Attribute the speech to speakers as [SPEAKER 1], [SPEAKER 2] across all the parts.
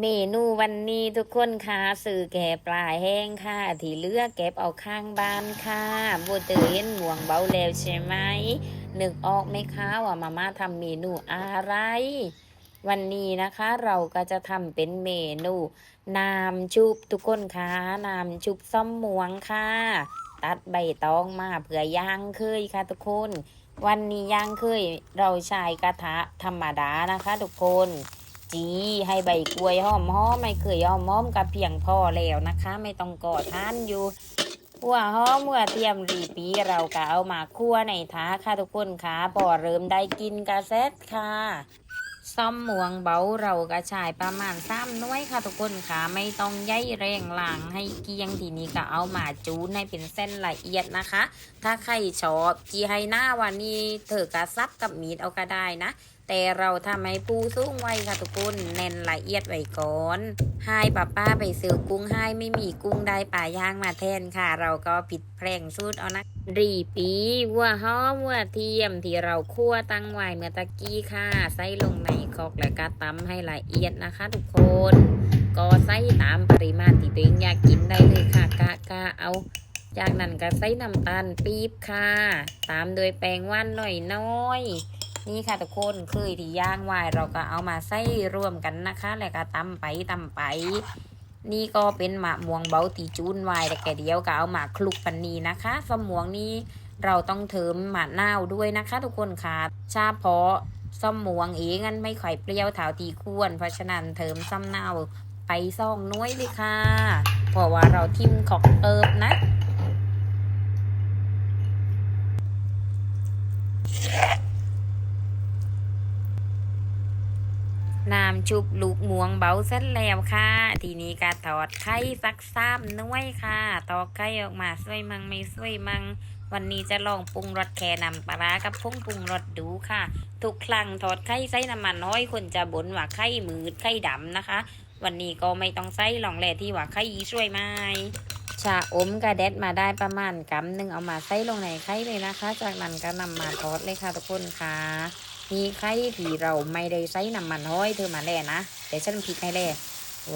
[SPEAKER 1] เมนูวันนี้ทุกคนค่ะสื่อแก่ปลาแห้งค่ะ ที่เลือกเก็บเอาข้างบ้านค่ะโบเตเห็นหมวงเบาแล้วใช่ไหมนึกออกไหมคะว่ามาม่าทำเมนูอะไร วันนี้นะคะเราก็จะทำเป็นเมนูน้ำชุบทุกคนค่ะน้ำชุบส้มหมวงค่ะ ตัดใบตองมาเผื่อย่างเคยค่ะทุกคน วันนี้ย่างเคยเราใช้กระทะธรรมดานะคะ ทุกคน จีให้ใบกล้วยหอมหอมไม่เคยหอมหอมกับเพียงพอแล้วนะคะ ไม่ต้องกอดทานอยู่หัวหอมหัวเทียมรีปีเราก็เอามาคั่วในท้าค่ะทุกคนค่ะพอเริ่มได้กินกระเซ็ตค่ะซ่อมหมวงเบาเรากระชายประมาณสามน้อยค่ะทุกคนค่ะไม่ต้องใยแรงหลังให้เกียงทีนี้ก็เอามาจูนให้เป็นเส้นละเอียดนะคะ ถ้าใครชอบจีให้หน้าวันนี้เธอกระซับกับมีดเอาก็ได้นะ แต่เราทำให้ปูสูงไว้ค่ะทุกคนแน่นละเอียดไว้ก่อนให้ป้าป้าไปซื้อกุ้งให้ไม่มีกุ้งได้ป่าย่างมาแทนค่ะ เราก็ผิดแพร่งสูตรเอานะรีปีวัวหอมวัวเทียมที่เราคั่วตั้งไว้เมื่อตะกี้ค่ะ ใส่ลงในครกแล้วก็ตำให้ละเอียดนะคะ ทุกคน ก็ใส่ตามปริมาณที่ตัวเองอยากกินได้เลยค่ะกะกะเอาจากนั้นก็ใส่น้ำตาลปี๊บค่ะ ตามโดยแป้งว่านหน่อยน้อย นี่ค่ะทุกคนเคยที่ย่างไว้เราก็เอามาใส่รวมกันนะคะ แล้วก็ตำไปตำไป นี่ก็เป็นหมะม่วงเบาตีจูนไว้แต่แกเดียวก็เอามาคลุกปันนีนะคะสมวงนี้เราต้องเติมหมาน่าวด้วยนะคะ ทุกคนค่ะชาเพาะส้มหมวงเองงั้นไม่ค่อยเปรี้ยวเท่าที่ควร เพราะฉะนั้นเติมซ้ำนาวไปซ่องน้อยเลยค่ะ เพราะว่าเราทิมของเติมนะ น้ำชุบลูกหมวงเบาเส้นแล้วค่ะ ทีนี้ก็ถอดไข่สักสามหน้วยค่ะ ตอกไข่ออกมาสวยมังไม่สวยมัง วันนี้จะลองปรุงรสแค่นำปลาร้ากับพงปรุงรสดูค่ะ ทุกครั้งถอดไข่ใส่น้ำมันน้อยคนจะบ่นว่าไข่มืดไข่ดำนะคะ วันนี้ก็ไม่ต้องใส่ลองแลที่ว่าไข่ช่วยไหมชาอมกระเด็ดมาได้ประมาณกำหนึ่งเอามาใส่ลงในไข่เลยนะคะ จากนั้นก็นำมาทอดเลยค่ะทุกคนค่ะ มีไข่ที่เราไม่ได้ใช้น้ำมันห้อยเธอมาแล่นะเดี๋ยวฉันพิกให้แล่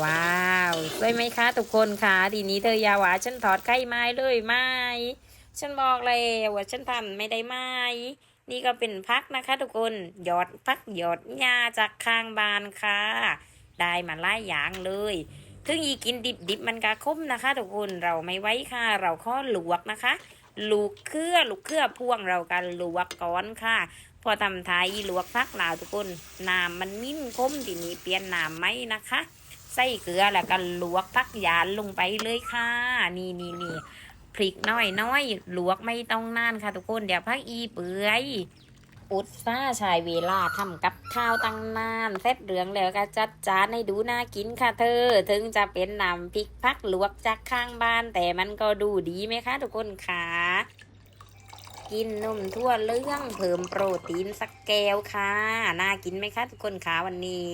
[SPEAKER 1] ว้าวสวยไหมคะทุกคนคะทีนี้เธอยาว่าฉันถอดไข่ไม้เลยไม่ ฉันบอกเลยว่าฉันทำไม่ได้ไม้นี่ก็เป็นพักนะคะ ทุกคนหยอดพักหยอดหญ้าจากข้างบานค่ะ ได้มาหลายอย่างเลยถึงอีกินดิบดิบมันกะคมนะคะ ทุกคนเราไม่ไว้ค่ะ เราข้อลวกนะคะ ลูกเครือลูกเครือพ่วงเรากันลวกก่อนค่ะ พอทำไทยลวกพักลาวทุกคนน้ำมันนิ่มคมทีนี้เปลี่ยนน้ำไหมนะคะ ใส่เกลือแล้วก็ลวกพักยานลงไปเลยค่ะ นี่นี่นี่พริกน้อยน้อยลวกไม่ต้องนานค่ะทุกคนเดี๋ยวพักอีเปื่อยอุดซ่าชายเวลาทำกับข้าวตั้งนานเสร็จเรืองแล้วก็จัดจานให้ดูน่ากินค่ะเธอ ถึงจะเป็นน้ำพริกพักลวกจากข้างบ้าน แต่มันก็ดูดีไหมคะทุกคนค่ะ กินนมทั่วเรื่องเพิ่มโปรตีนสักแก้วค่ะ น่ากินไหมคะทุกคนคะวันนี้